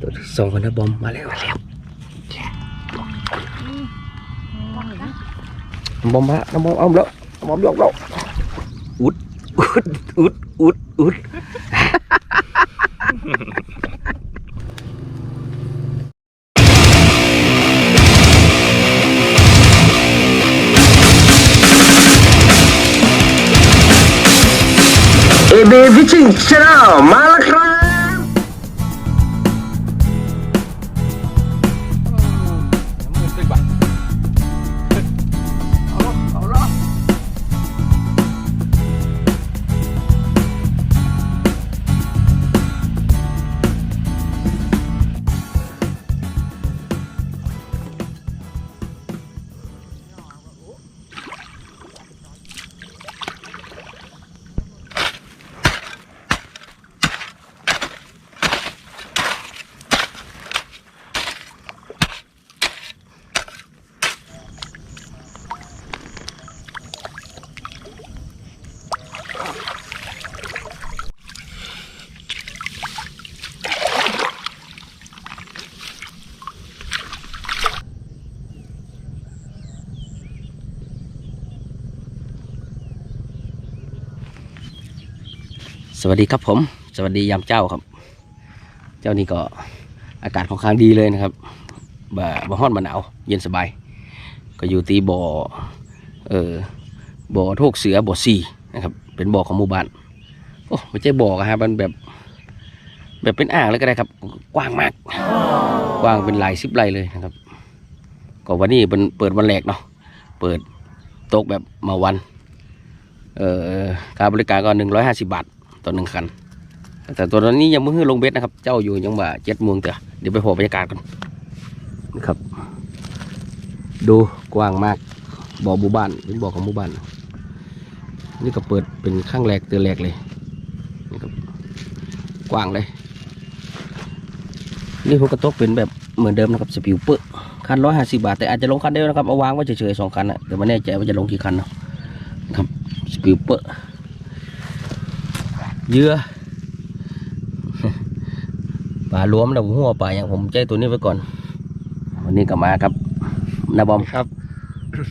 ตัวที่สองคนนะบอมมาแล้วมาแล้วน้ำบอมมาน้ำบอมเอาแล้วน้ำบอมยกแล้วอุดอุดอุดอุดอุดเอเบฟิชชิ่งชาแนลมาแล้วครับ วัสดีครับผม สวัสดียามเจ้าครับ เจ้านี่ก็อากาศค่อนข้างดีเลยนะครับบ่าบ่ฮ้อนบ่หนาวเย็นสบาย ก็อยู่ตีบ่อเออบ่อโทกเสือบ่อซีนะครับ เป็นบ่อของหมู่บ้านโอ้ไม่ใช่บ่อครับมันแบบแบบเป็นอ่างเลยก็ได้ครับ กว้างมาก กว้างเป็นหลายสิบไร่เลยนะครับ ก็วันนี้เป็นเปิดวันแรกเนาะเปิดโต๊ะแบบมาวัน เอ่อค่าบริการก็หนึ่งร้อยห้าสิบาท ต่อหนึ่งคัน แต่ตัวนี้ยังม่ให้ลงเบ็ดนะครับ เจ้าอยู่ยังบ่าเจ็ดมงเตอเดี๋ยวไปพอบรรยากาศกันนะครับ ดูกว้างมากบ่อหมู่บ้านเป็นบ่อของหมู่บ้าน นี่ก็เปิดเป็นข้างแรกเตือนแรกเลยนี่ครับกว้างเลย นี่หัวกระตกเป็นแบบเหมือนเดิมนะครับสปิวเปอร์คันร้อยห้าสิบาทแต่อาจจะลงคันเดียวนะครับเอาวางไว้เฉยๆสองคันนะแต่ไม่แน่ใจว่าจะลงกี่คันนะนะครับสปิวเปอร์ เยื่อปลารวมนะผมหัวปลาอย่างผมใจตัวนี้ไว้ก่อน วันนี้ก็มาครับนาบอมครับ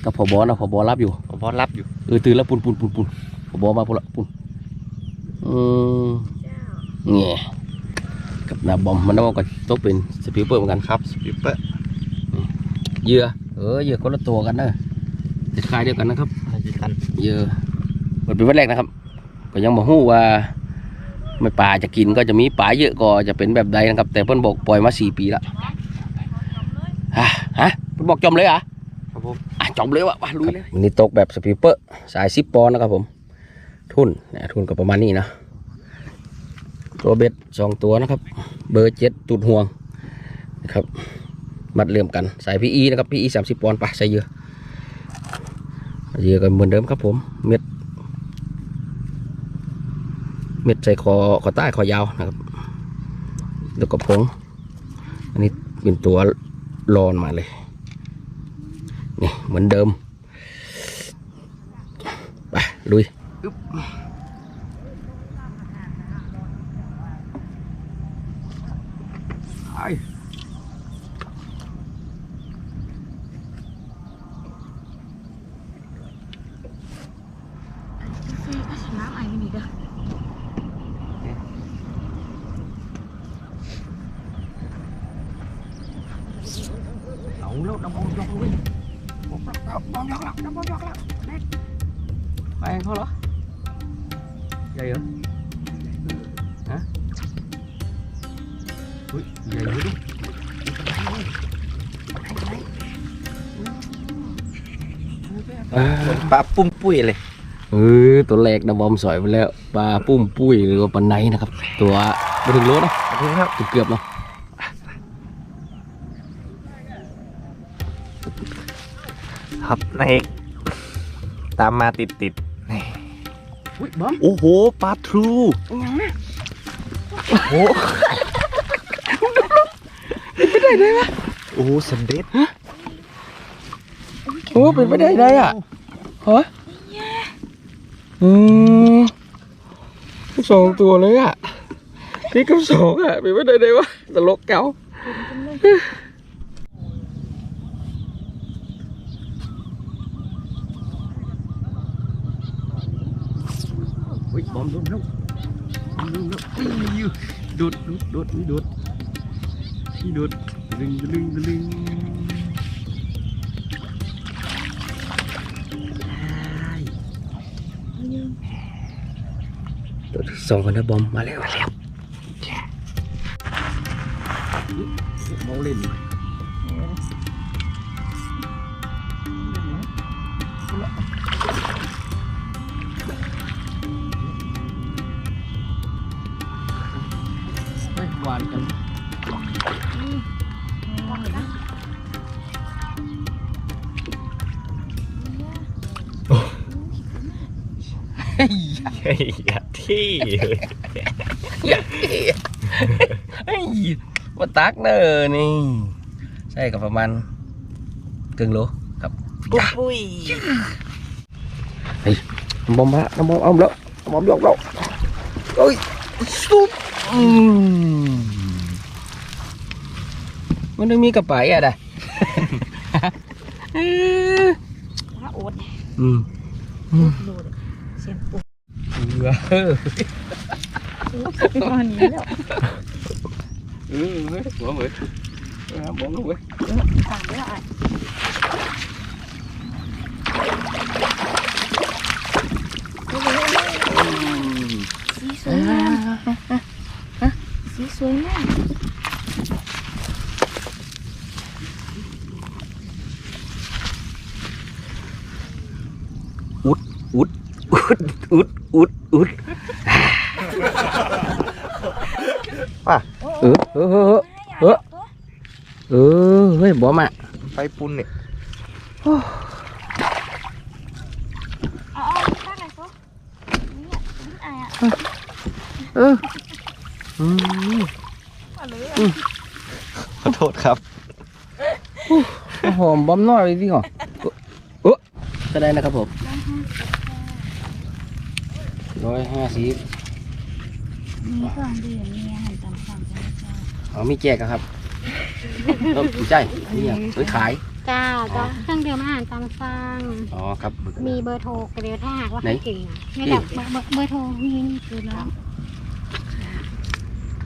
กับพอบอนะพอบอรับอยู่ผมพอรับอยู่เออตื่นแล้วปุ่นปุ่นปุ่นปุ่นพอบอมาปุ่นละปุ่นอืมเงี้ยกับนาบอมมันนาบอมก็ตกเป็นสปิวเปอร์เหมือนกันครับสปิปเปอร์เหยื่อเออเหยื่อคนละตัวกันนะจะคล้ายเดียวกันนะครับอะไรกันเหยื่อมันเป็นวันแรกนะครับก็ยังบอกฮู้ว่า ไม่ป่าจะกินก็จะมีป่าเยอะก็จะเป็นแบบใดนะครับ แต่เพิ่นบอกปล่อยมาสี่ปีละฮะฮะเพิ่นบอกจมเลยเหรอะครับผมอะจมเลยวะวะลุยเลยวันนี้ตกแบบสปีปเปอร์สายซิปปอนด์นะครับผม ทุนนะทุนก็ประมาณนี้นะตัวเบ็ดสองตัวนะครับ เบอร์เจ็ดตุดห่วงนะครับมัดเหลื่อมกันสายพีอีนะครับพีอีสามสิบปอนด์ไปใส่เหยื่อเหยื่อกันเหมือนเดิมครับผมเม็ด เม็ดใส่คอคอใต้คอยาวนะครับแล้วก็พงอันนี้เป็นตัวรอนมาเลยนี่เหมือนเดิมไปลุย ใหญ่เหรอฮะอุ้ยใหญ่เลยดิปลาปุ้มปุ้ยเลยเออตัวแรกนะบอมสอยไปแล้วปลาปุ้มปุ้ยหรือว่าปลาไนนะครับ ตัวไม่ถึงโลนะขอบคุณครับเกือบๆเนาะครับนายเอกตามมาติดติด อุ้ยบอมโอ้โหปลาทรูยังนะโอ้โหไม่ได้เลยวะโอ้โหสำเร็จโอ้เป็นไปได้ได้อะฮะอืมสองตัวเลยอะนี่กับสองอะเป็นไม่ได้เลยวะตลกเก่าเฮ้ย บอมโดนแล้วบอมโดนแล้วเฮ้ยดูดดูดดูดดูดนี่ดูดดึงดึงดึงตัวที่สองกันนะบอมมาแล้วมาแล้วเมาเล่น หวานกันเฮ้ยเฮ้ยอย่าที่เลยเฮ้ยมาตักเนอนี่ ใช่กับประมาณครึ่งโลครับปุ๊บปุ้ยน้ำบอมมาน้ำบอมเอาแล้วน้ำบอมยกแล้วเอ้ยซุปอื มมันต้องมีกระป๋ายอะได้พระโอ๊ตอืมโดดเสียงปุ๊บเออเป็นตอนนี้แล้วเออเฮ้ยหัวเหมือนน้ำบอมลงเว้ยตามแล้วอะสีสวยงาม สีสวยมากอุดอุดอุดอุดอุดป่ะเอ อเออเออเออเออเฮ้ยบอมอะไฟปุ้นเนี่ยเอาเอาข้างไหนปุ๊บนี่อะนี่อะเอออืมเอาเลยอะขอโทษครับหอมบอมน้อยเลยพี่หรอเออจะได้นะครับผมร้อยห้าสิบมีเครื่องดื่มมีอาหารตามสั่งจ้าจ้าอ๋อมีแจกอะครับเออใช่นี่อะเฮ้ยขายจ้าจ้าเครื่องดื่มอาหารตามสั่งอ๋อครับ มีเบอร์โทรกันเดียวถ้าหากว่าไหนใครเก่งไม่แบบเบอร์เบอร์เบอร์โทรมีนี่คือแล้ว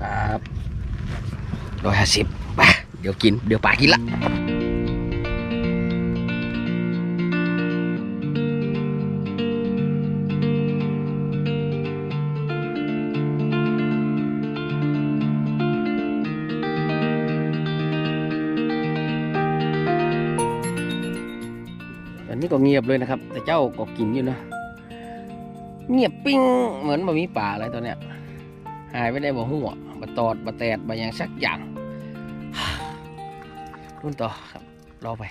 ครับร้อยห้าสิบไปเดี๋ยวกิน เดี๋ยวป่ากินละอันนี้ก็เงียบเลยนะครับ แต่เจ้าก็กินอยู่นะ เงียบปิ้งเหมือนบ่มีป่าอะไรตอนเนี้ย หายไปได้บ่หัว บ่ตอดบ่แตดบ่หยังสักอย่างรุ่นต่อครับรอไป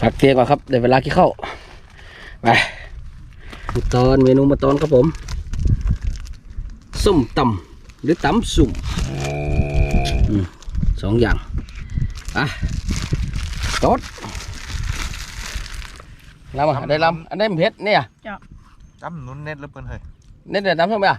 พักเที่ยงก่อนครับเดี๋ยวเวลากินข้าวไปมาตอนเมนูมาตอนครับผมส้มตำหรือตำสุ่มอืมสองอย่างอะตดลำอะได้ลำอันได้เผ็ดเนี่ยจำนุ่นเน็ตแล้วเปิ้นเฮ้ยเน็ตเดือดน้ำส้มไหมอะ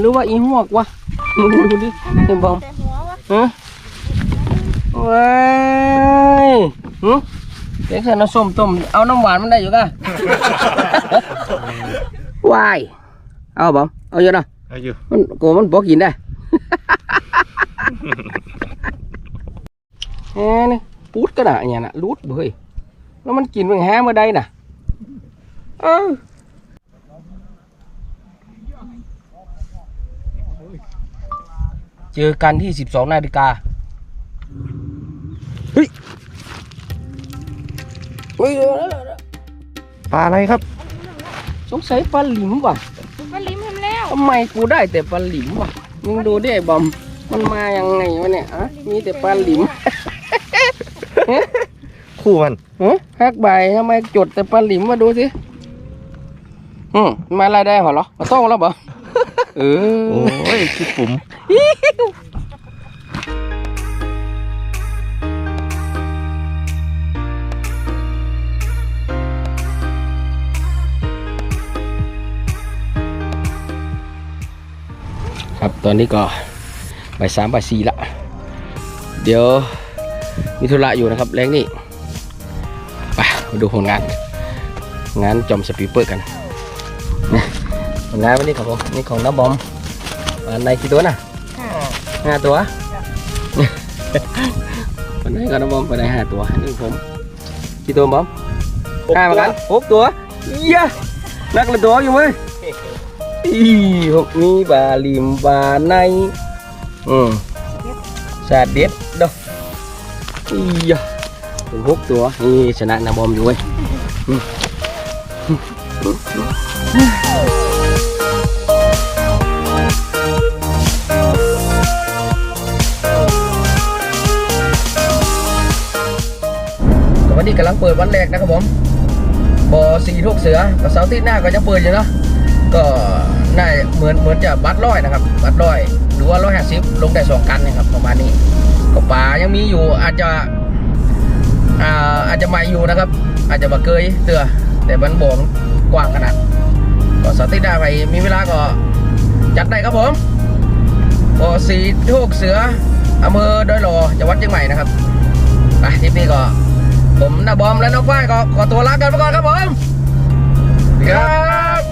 หรือว่าอีหวกวะมึงดูดิไอ้บอมแต่หัววะฮะว้ายหึเด็กใส่น้ำส้มต้มเอาน้ำหวานมันได้อยู่กะวายเอาบอมเอาอยู่นะอายุมันโกมันบอกกินได้แหนี่ปูดก็ได้เนี่ยนะรูดเบ้ยแล้วมันกินเป็นแฮเมื่อใดน่ะเออ เจอกันที่ 12 นาฬิกาเฮ้ยเฮ้ยเดี๋ยวนะเดี๋ยวนะปลาอะไรครับ สงสัยปลาหลิมว่ะมาลิ้มทำแล้วทำไมกูได้แต่ปลาหลิมวะมึงดูดิไอ้บอมมันมายังไงวะเนี่ยอะมีแต่ปลาหลิมคู่มันฮะฮักใบทำไมจดแต่ปลาหลิมมาดูสิอืมมาอะไรได้เหรอมาต้องแล้วบ่ เออโอ้ยขี้ปุ๋มครับตอนนี้ก็บ่ายสามบ่ายสี่ละ เดี๋ยวมีธุระอยู่นะครับแรงนี่ไปดูผลงาน งานจอมสปีเปอร์กันนะ ผลงานวันนี้ครับผมนี่ของน้าบอมอันในกี่ตัวน่ะค่ะห้าตัววันนี้ก็น้าบอมไปได้ห้าตัวนี่ผมกี่ตัวบอมห้าเหมือนกันหกตัวเยี่ยนักละตัวอยู่เว้ยอีหกมีบาลิมบาในอืมสาดเด็ดดอกอียะถึงหกตัวนี่ชนะนาบอมอยู่เว้ยอื วันนี้กำลังเปิดวันแรกนะครับผมบ่อสีทุกเสือก็เสาร์ที่หน้าก็จะเปิดอยู่นะก็น่าเหมือนเหมือนจะบัตรร้อยนะครับ บัตรร้อยหรือว่าร้อยห้าสิบลงได้สองกันนะครับประมาณนี้ก็ปลายังมีอยู่อาจจะอ่าอาจจะใหม่อยู่นะครับ อาจจะมาเกยเตือแต่มันบ่มนกว้างขนาดก็สติได้ไปมีเวลาก็จัดได้ครับผมบ่อสีทูกเสืออำเภอดอยหล่อจังหวัดเชียงใหม่นะครับไปทริปนี้ก็ ผมนาบอมและน้องฝ้ายก็ขอตัวลากันไปก่อนครับผมครับ